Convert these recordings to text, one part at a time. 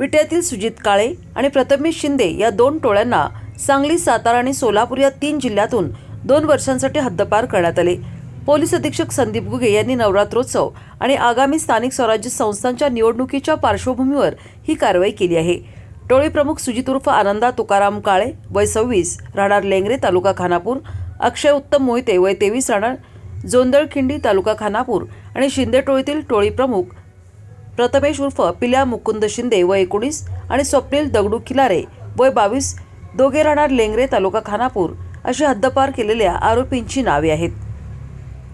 विट्यातील सुजित काळे आणि प्रथमेश शिंदे या दोन टोळ्यांना सांगली सातारा आणि सोलापूर या तीन जिल्ह्यातून दोन वर्षांसाठी हद्दपार करण्यात आले. पोलीस अधीक्षक संदीप गुगे यांनी नवरात्रोत्सव आणि आगामी स्थानिक स्वराज्य संस्थांच्या निवडणुकीच्या पार्श्वभूमीवर ही कारवाई केली आहे. टोळी प्रमुख सुजित उर्फ आनंदा तुकाराम काळे वय सव्वीस राहणार लेंगरे तालुका खानापूर अक्षय उत्तम मोहिते वय तेवीस राहणार जोंदळखिंडी तालुका खानापूर आणि शिंदे टोळीतील टोळी प्रमुख प्रथमेश उर्फ पिल्या मुकुंद शिंदे व एकोणीस आणि स्वप्नील दगडू खिलारे वय बावीस. दोघे राहणार लेंगरे तालुका खानापूर अशी हद्दपार केलेल्या आरोपींची नावे आहेत.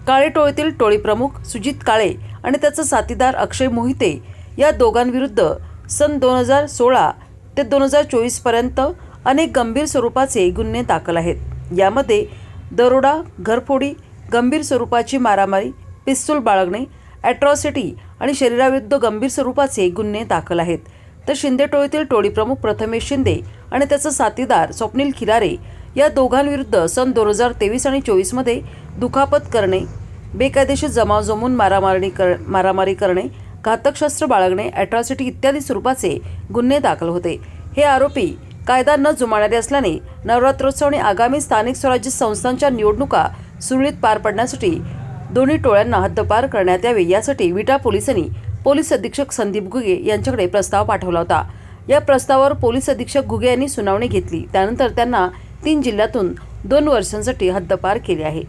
काळे टोळीतील टोळी प्रमुख सुजित काळे आणि त्याचा साथीदार अक्षय मोहिते या दोघांविरुद्ध सन दोन हजार सोळा ते दोन हजार चोवीसपर्यंत अनेक गंभीर स्वरूपाचे गुन्हे दाखल आहेत. यामध्ये दरोडा घरफोडी गंभीर स्वरूपाची मारामारी पिस्तूल बाळगणे ॲट्रॉसिटी आणि शरीराविरुद्ध गंभीर स्वरूपाचे गुन्हे दाखल आहेत. तर शिंदे टोळीतील टोळी प्रमुख प्रथमेश शिंदे आणि त्याचा साथीदार स्वप्नील खिलारे या दोघांविरुद्ध सन दोन हजार तेवीस आणि चोवीसमध्ये दुखापत करणे बेकायदेशीर जमाव जमून मारामारणी कर मारामारी करणे घातक शस्त्र बाळगणे ॲट्रॉसिटी इत्यादी स्वरूपाचे गुन्हे दाखल होते. हे आरोपी कायदा न जुमाणारे असल्याने नवरात्रोत्सव आणि आगामी स्थानिक स्वराज्य संस्थांच्या निवडणुका सुरळीत पार पडण्यासाठी दोन्ही टोळ्यांना हद्दपार करण्यात यावे यासाठी विटा पोलिसांनी पोलीस अधीक्षक संदीप घुगे यांच्याकडे प्रस्ताव पाठवला होता. या प्रस्तावावर पोलीस अधीक्षक घुगे यांनी सुनावणी घेतली. त्यानंतर त्यांना तीन जिल्ह्यातून दोन वर्षांसाठी हद्दपार केले आहे.